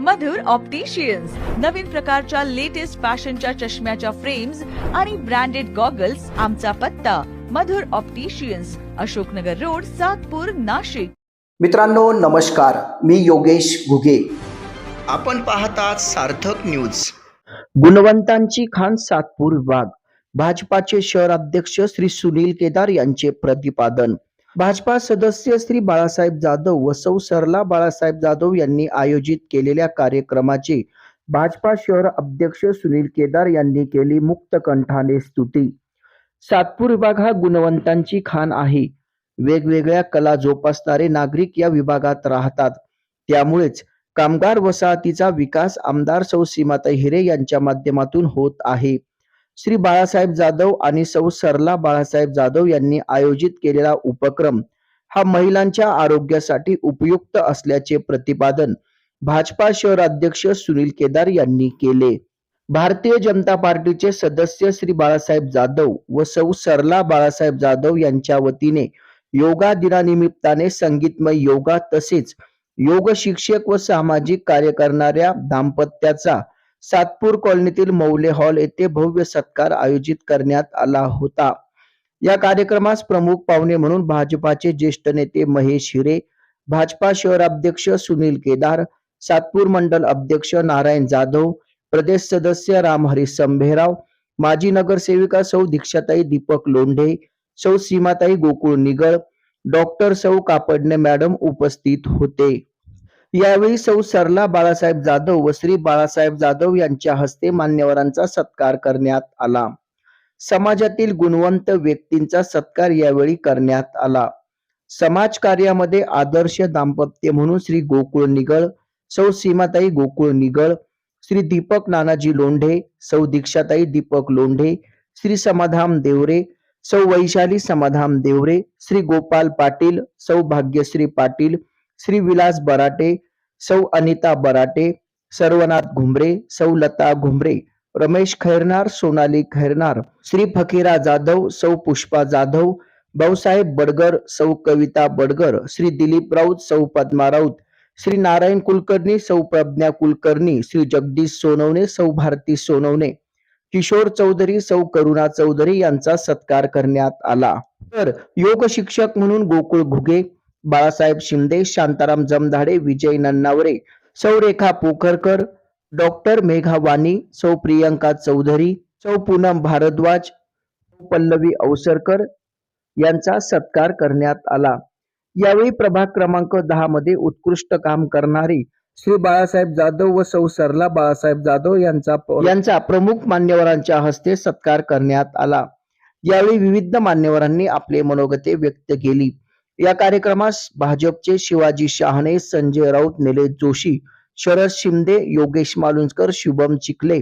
मधुर opticians नवीन प्रकारच्या latest फॅशनच्या चष्म्याच्या फ्रेम्स आणि ब्रँडेड गॉगल्स आमचा पत्ता. Madhur opticians Ashoknagar road Satpur Nashik. मित्रांनो नमस्कार. मी योगेश घुगे. आपण पाहतात सार्थक न्यूज गुणवंतांची खान सातपूर विभाग भाजपाचे शहर अध्यक्ष श्री सुनील केदार यांचे प्रतिपादन. भाजपा सदस्य श्री बाळासाहेब जाधव व सौ सरला बाळासाहेब जाधव यांनी आयोजित केलेल्या कार्यक्रमाची भाजपा शहर अध्यक्ष सुनील केदार यांनी केली मुक्त कंठाने स्तुती. सातपूर विभाग हा गुणवंतांची खान आहे. वेगवेगळ्या कला जोपासणारे नागरिक या विभागात राहतात. त्यामुळेच कामगार वसाहतीचा विकास आमदार सौ सीमाताई हिरे यांच्या माध्यमातून होत आहे. श्री बाळासाहेब जाधव आणि सौ सरला बाळासाहेब जाधव यांनी आयोजित केलेला उपक्रम हा महिलांच्या आरोग्यासाठी उपयुक्त असल्याचे प्रतिपादन भाजपा शहराध्यक्ष सुनील केदार यांनी केले. भारतीय जनता पार्टीचे सदस्य श्री बाळासाहेब जाधव व सौ सरला बाळासाहेब जाधव यांच्या वतीने योगा दिनानिमित्ताने संगीतमय योगा तसेच योग शिक्षक व सामाजिक कार्य करणाऱ्या दाम्पत्याचा सातपूर कॉलनीतील मौले हॉल येथे भव्य सत्कार आयोजित करण्यात आला होता. या कार्यक्रमास प्रमुख पाहुणे म्हणून भाजपाचे ज्येष्ठ नेते महेश हिरे भाजपा शहराध्यक्ष सुनील केदार सातपूर मंडल अध्यक्ष नारायण जाधव प्रदेश सदस्य रामहरी संभेराव माजी नगरसेविका सौ दीक्षाताई दीपक लोंढे सौ सीमाताई गोकुळ निगळ डॉक्टर सौ कापडणे मॅडम उपस्थित होते. यावेळी सौ सरला बाळासाहेब जाधव व श्री बाळासाहेब जाधव यांच्या हस्ते मान्यवरांचा सत्कार करण्यात आला. समाजातील गुणवंत व्यक्तींचा सत्कार यावेळी करण्यात आला. समाज कार्यामध्ये आदर्श दाम्पत्य म्हणून श्री गोकुळ निगळ सौ सीमाताई गोकुळ निगळ श्री दीपक नानाजी लोंढे सौ दीक्षाताई दीपक लोंढे श्री समाधाम देवरे सौ वैशाली समाधाम देवरे श्री गोपाल पाटील सौ भाग्यश्री पाटील श्री विलास बराटे सौ अनिता बराटे सर्वनाथ घुमरे सौ लता घुमरे रमेश खैरनार सोनाली खैरनार श्री फकीरा जाधव सौ पुष्पा जाधव भाऊसाहेब बडगर सौ कविता बडगर श्री दिलीप राऊत सौ पद्मा राऊत श्री नारायण कुलकर्णी सौ प्रज्ञा कुलकर्णी श्री जगदीश सोनवणे सौ भारती सोनवणे किशोर चौधरी सौ करुणा चौधरी यांचा सत्कार करण्यात आला. तर योग शिक्षक म्हणून गोकुळ घुगे बाळासाहेब शिंदे शांताराम जमधाडे विजय नन्नावरे सौ रेखा पोखरकर डॉक्टर मेघा वाणी सौ प्रियंका चौधरी सौ पूनम भारद्वाज पल्लवी अवसरकर यांचा सत्कार करण्यात आला. यावेळी प्रभाग क्रमांक दहा मध्ये उत्कृष्ट काम करणारी श्री बाळासाहेब जाधव व सौ सरला बाळासाहेब जाधव यांचा यांचा प्रमुख मान्यवरांच्या हस्ते सत्कार करण्यात आला. यावेळी विविध मान्यवरांनी आपले मनोगते व्यक्त केली. या कार्यक्रमास भाजपचे शिवाजी शहाणे संजय राऊत निलेश जोशी शरद शिंदे योगेश मालुंजकर शुभम चिखले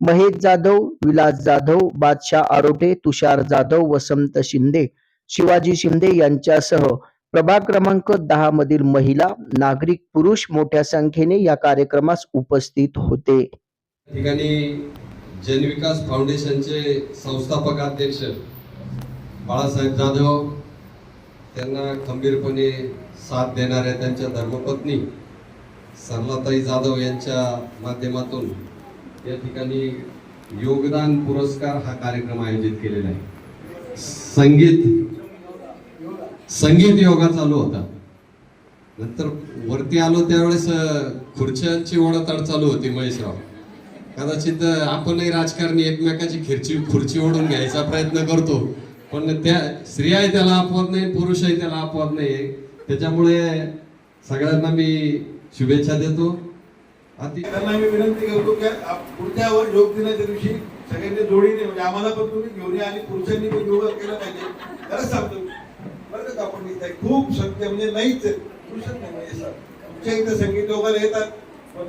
महेश जाधव विलास जाधव बादशाह आरोटे तुषार जाधव वसंत शिंदे शिवाजी शिंदे यांच्यासह प्रभाग क्रमांक दहा मधील महिला नागरिक पुरुष मोठ्या संख्येने या कार्यक्रमास उपस्थित होते. ठिकाणी जनविकास फाउंडेशनचे संस्थापक अध्यक्ष बाळासाहेब जाधव त्यांना खंबीरपणे साथ देणाऱ्या त्यांच्या धर्मपत्नी सरलाताई जाधव यांच्या माध्यमातून या ठिकाणी योगदान पुरस्कार हा कार्यक्रम आयोजित केलेला आहे. संगीत संगीत योगा चालू होता. नंतर वरती आलो त्यावेळेस खुर्च्यांची ओढाताड चालू होती महेशराव. कदाचित आपणही राजकारणी एकमेकाची खिर्ची खुर्ची ओढून घ्यायचा प्रयत्न करतो. पण त्या स्त्रियाही त्याला अपवाद नाही पुरुषही त्याला अपवाद नाही त्याच्यामुळे सगळ्यांना मी शुभेच्छा देतो त्यांना मी विनंती करतो की आप- पुढच्या वर योग दिनाच्या दिवशी सगळ्यांनी जोडीने म्हणजे आम्हाला पण तुम्ही घेऊन या आणि पुरुषांनी पण योगा केला पाहिजे खरंच सांगतो. बरं का आपण खूप संख्या म्हणजे नाहीच आहे. पुरुषच नाही म्हणजे असं. आमच्या इथे संगीत योगाला येतात पण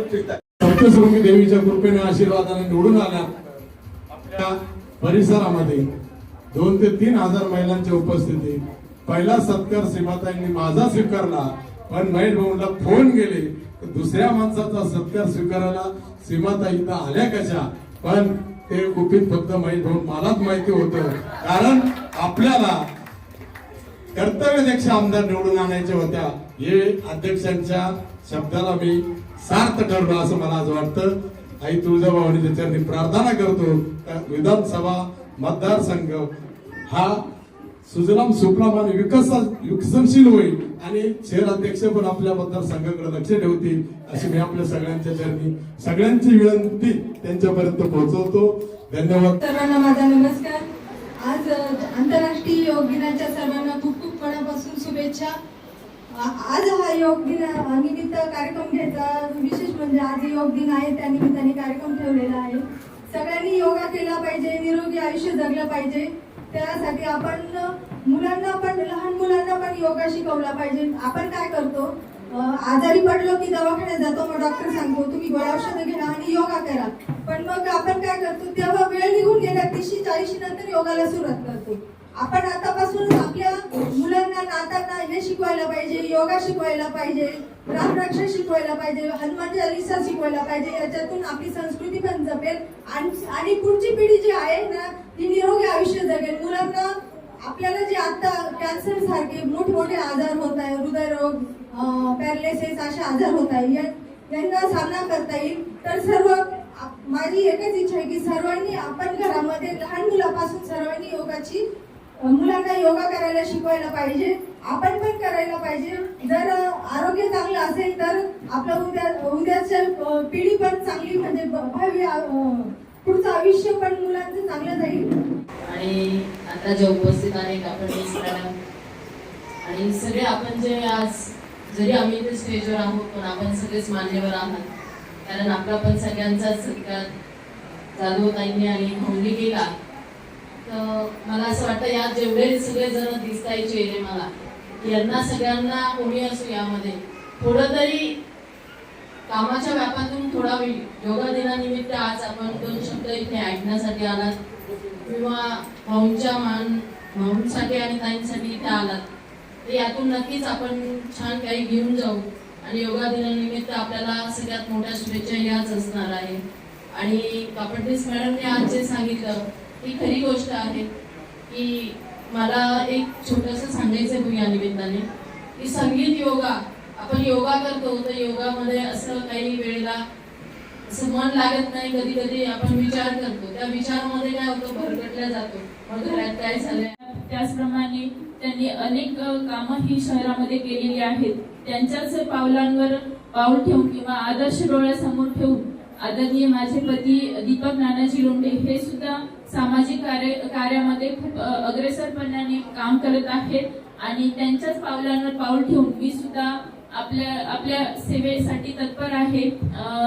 तारखेला. सप्तशृंगी देवीच्या कृपेने आशीर्वादाने निवडून आल्या आपल्या परिसरामध्ये दोन ते तीन हजार महिलांच्या उपस्थिती. पहिला सत्कार सीमाताईंनी माझा स्वीकारला पण महेश भाऊला फोन गेले तर दुसऱ्या माणसाचा सत्कार स्वीकारायला सीमाताई तर आल्या कशा? पण ते गुपित फक्त महेश भाऊ मलाच माहिती होतं. कारण आपल्याला कर्तव्यदक्ष आमदार निवडून आणायच्या होत्या. हे अध्यक्षांच्या शब्दाला मी सार्थ ठरलो असं मला आज वाटतं. आई तुळजाभवानी त्याच्यावरती प्रार्थना करतो विधानसभा मतदारसंघ हा सुजलाम सुफलाम आणि विकस विकसनशील होईल आणि शहर अध्यक्ष पण आपल्या मतदारसंघाकडे लक्ष ठेवतील अशी मी आपल्या सगळ्यांच्या चरणी सगळ्यांची विनंती त्यांच्यापर्यंत पोहोचवतो. धन्यवाद. सर्वांना माझा नमस्कार. आज आंतरराष्ट्रीय योग दिनाच्या सर्वांना खूप खूप मनापासून शुभेच्छा. आज हा योग दिन निमित्त कार्यक्रम घ्यायचा. विशेष म्हणजे आज योग दिन आहे. त्या निमित्ताने कार्यक्रम ठेवलेला आहे. सगळ्यांनी योगा केला पाहिजे. निरोगी आयुष्य जगलं पाहिजे. त्यासाठी आपण मुलांना पण लहान मुलांना पण योगा शिकवला पाहिजे. आपण काय करतो? आजारी पडलो की दवाखान्यात जातो. मग डॉक्टर सांगतो तुम्ही गोळ्या औषधं घ्या आणि योगा करा. पण मग आपण काय करतो? तेव्हा वेळ निघून गेल्या तीसशे चाळीशी नंतर योगाला सुरुवात करतो. आपण आतापासून आपल्या मुलांना नाता योगा शिकवायला पाहिजे रामरक्षा शिकवायला पाहिजे हनुमान चालिसा शिकवायला पाहिजे याच्यातून आपली संस्कृती पण जपेल. आणि आणि पुढची पिढी जी आहे ना ती निरोगी आयुष्य जगेल. मुलांना आपल्याला जे आता कॅन्सर सारखे मोठमोठे आजार होत आहे हृदयरोग पॅरालिसिस असे आजार होत आहे या- यांना सामना करता येईल. तर सर्व माझी एकच इच्छा आहे की सर्वांनी आपण घरामध्ये लहान मुलापासून सर्वांनी योगाची मुलांना योगा करायला शिकवायला पाहिजे. आपण पण करायला पाहिजे. जर आरोग्य चांगलं असेल तर आपलं उद्या उद्याच्या पिढी पण चांगली म्हणजे भावी पुढचं आयुष्य पण मुलांचं चांगलं जाईल. आणि आता जे उपस्थित आहेत आपण मॅडम आणि सगळे आपण जे आज जरी आम्ही इथे स्टेजवर आहोत पण आपण सगळेच मान्यवर आहात. कारण आपला पण सगळ्यांचाच सत्कार जाधवताईंनी आणि भाऊंनी केला. तर मला असं वाटतं यात जेवढे सगळे जण दिसता आहे मला यांना सगळ्यांना कोणी असो यामध्ये. थोडं तरी कामाच्या व्यापातून थोडा वेळ योगा दिनानिमित्त आज आपण दोन शब्द इथे ऐकण्यासाठी आलात. किंवा भाऊंच्या मान भाऊंसाठी आणि ताईंसाठी इथे आलात. तर यातून नक्कीच आपण छान काही घेऊन जाऊ. आणि योगा दिनानिमित्त आपल्याला सगळ्यात मोठ्या शुभेच्छा याच असणार आहे. आणि कापडनीस मॅडमने आज जे सांगितलं ही खरी गोष्ट आहे की मला एक छोटंसं सांगायचं आहे या निमित्ताने की संगीत योगा आपण योगा करतो तर योगामध्ये असं काही वेळेला असं मन लागत नाही कधी कधी आपण विचार करतो. त्या विचारामध्ये काय होतं? भरकटल्या जातो. मग घरात काय झालंय? त्याचप्रमाणे त्यांनी अनेक कामं ही शहरामध्ये केलेली आहेत. त्यांच्याच पावलांवर पाऊल ठेवून किंवा आदर्श डोळ्यासमोर ठेवून आदरणीय माझे पती दीपक नानाजी लोंढे हे सुद्धा सामाजिक कार्य कार्यामध्ये खूप अग्रेसरपणाने काम करत आहेत. आणि त्यांच्याच पावलांवर पाऊल ठेवून मी सुद्धा आपल्या आपल्या सेवेसाठी तत्पर आहे.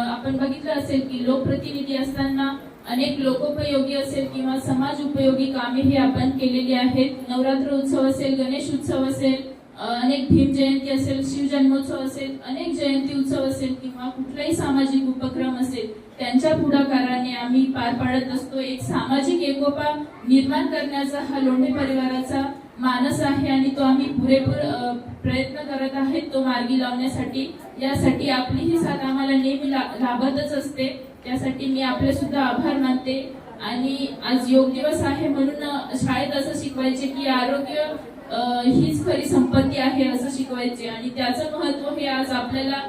आपण बघितलं असेल की लोकप्रतिनिधी असताना अनेक लोकोपयोगी असेल किंवा समाज उपयोगी कामे ही आपण केलेली आहेत. नवरात्र उत्सव असेल गणेश उत्सव असेल अनेक भीम जयंती असेल शिवजन्मोत्सव असेल अनेक जयंती उत्सव असेल किंवा कुठलाही सामाजिक उपक्रम असेल त्यांच्या पुढाकाराने आम्ही पार पाडत असतो. एक सामाजिक एकोपा निर्माण करण्याचा हा लोंढे परिवाराचा मानस आहे आणि तो आम्ही पुरेपूर प्रयत्न करत आहेत तो मार्गी लावण्यासाठी. यासाठी आपली ही साथ आम्हाला नेहमी लाभतच असते. त्यासाठी मी आपले सुद्धा आभार मानते. आणि आज योग दिवस आहे म्हणून शाळेत असं शिकवायचे की आरोग्य हीच खरी संपत्ती आहे असं शिकवायचे आणि त्याचं महत्त्व हे आज आपल्याला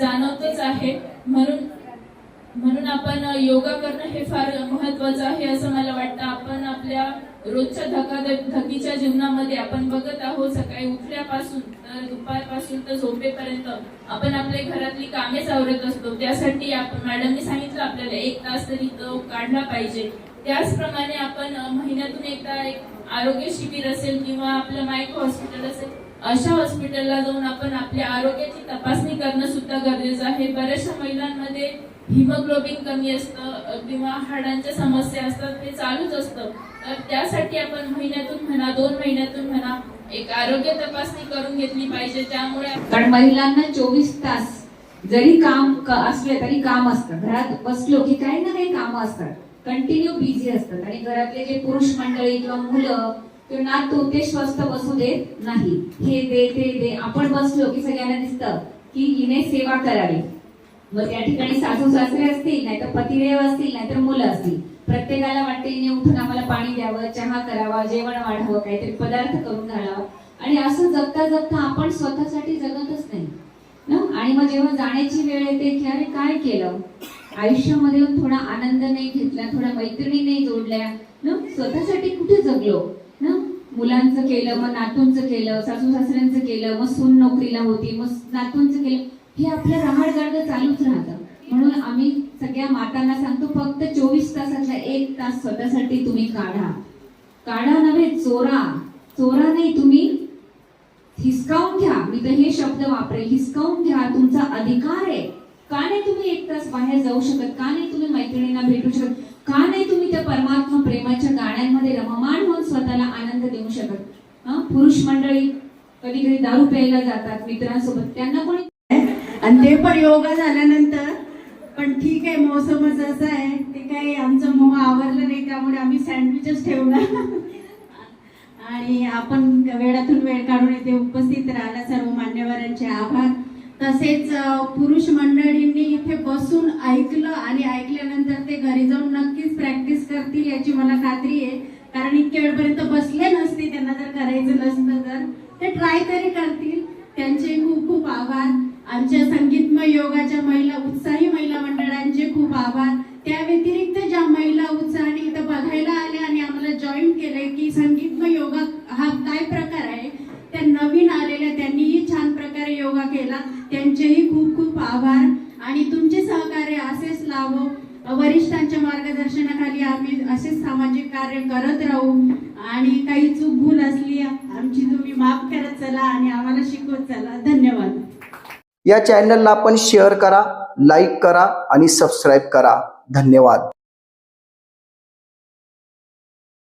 जाणवतच आहे. म्हणून म्हणून आपण योगा करणं हे फार महत्वाचं आहे असं मला वाटतं. आपण आपल्या रोजच्या धका धकीच्या जीवनामध्ये आपण बघत आहोत सकाळी उठल्यापासून तर दुपारपासून तर झोपेपर्यंत आपण आपल्या घरातली कामे सावरत असतो. त्यासाठी आपण मॅडमने सांगितलं आपल्याला एक तास तरी तो काढला पाहिजे. त्याचप्रमाणे आपण महिन्यातून एकदा एक आरोग्य शिबिर असेल किंवा आपलं मायक्रो हॉस्पिटल असेल अशा हॉस्पिटलला जाऊन आपण आपल्या आरोग्याची तपासणी करणं सुद्धा गरजेचं आहे. बऱ्याचशा महिलांमध्ये हिमोग्लोबिन कमी असतं किंवा हाडांच्या समस्या असतात हे चालूच असतं. तर त्यासाठी आपण महिन्यातून म्हणा दोन महिन्यातून म्हणा एक आरोग्य तपासणी करून घेतली पाहिजे. त्यामुळे कारण महिलांना चोवीस तास जरी काम असले तरी काम असतं. घरात बसलो की काही ना काही काम असतात. कंटिन्यू बिझी असतात. आणि घरातले जे पुरुष मंडळी किंवा मुलं किंवा नातू ते स्वस्त बसू देत नाही. हे दे ते दे. आपण बसलो की सगळ्यांना दिसतं की हिने सेवा करावी. मग त्या ठिकाणी सासू सासरे असतील नाहीतर पतिदेव असतील नाहीतर मुलं असतील. प्रत्येकाला वाटते हिने उठून आम्हाला पाणी द्यावं चहा करावा जेवण वाढावं काहीतरी पदार्थ करून घालावा. आणि असं जगता जगता आपण स्वतःसाठी जगतच नाही. ना? आणि मग जेव्हा जाण्याची वेळ येते की अरे काय केलं? आयुष्यामध्ये थोडा आनंद नाही घेतला थोडा मैत्रिणी नाही जोडल्या ना? स्वतःसाठी कुठे जगलो? ना? मुलांचं केलं मग नातूंचं केलं सासू सासऱ्यांचं केलं मग सून नोकरीला होती मग नातूंचं केलं. हे आपलं राहाडगाड चालूच राहतं. म्हणून आम्ही सगळ्या मातांना सांगतो फक्त चोवीस तासातला एक तास स्वतःसाठी तुम्ही काढा. काढा नव्हे चोरा. चोरा नाही तुम्ही. हिसकावून घ्या. मी तर हे शब्द वापरेल. हिसकावून घ्या. तुमचा अधिकार आहे. का नाही तुम्ही एक तास बाहेर जाऊ शकत? का नाही तुम्ही मैत्रिणींना भेटू शकत? का नाही तुम्ही त्या परमात्मा प्रेमाच्या गाण्यांमध्ये रममाण होऊन स्वतःला आनंद देऊ शकत? हा? पुरुष मंडळी कधी कधी दारू प्यायला जातात मित्रांसोबत. त्यांना कोणी आणि ते पण योगा झाल्यानंतर. पण ठीक आहे मोसमच असं आहे. ते काही आमचं मोह आवरलं नाही त्यामुळे आम्ही सँडविचच ठेवला आणि आपण वेळातून वेळ काढून इथे उपस्थित राहिला सर्व मान्यवरांचे आभार. तसेच पुरुष मंडळींनी इथे बसून ऐकलं आणि ऐकल्यानंतर ते घरी जाऊन नक्कीच प्रॅक्टिस करतील याची मला खात्री आहे. कारण इतक्या वेळपर्यंत बसले नसते त्यांना जर करायचं नसतं. तर ते ट्राय तरी करतील त्यांचे खूप खूप आभार आमच्या संगीतमय योगाच्या महिला उत्साही महिला मंडळांचे खूप आभार त्या व्यतिरिक्त ज्या महिला उत्साहाने इथं बघायला आल्या आणि आम्हाला जॉईन केलंय की संगीतमय योगा हा काय प्रकार आहे त्या नवीन आलेल्या त्यांनीही छान प्रकारे योगा केला त्यांचेही खूप खूप आभार आणि तुमचे सहकार्य असेच लाभो वरिष्ठांच्या मार्गदर्शनाखाली आम्ही असेच सामाजिक कार्य करत राहू आणि काही चूक भूल असली आमची तुम्ही माफ करत चला आणि आम्हाला शिकवत चला. धन्यवाद. या चॅनलला आपण शेअर करा लाईक करा आणि सबस्क्राईब करा. धन्यवाद.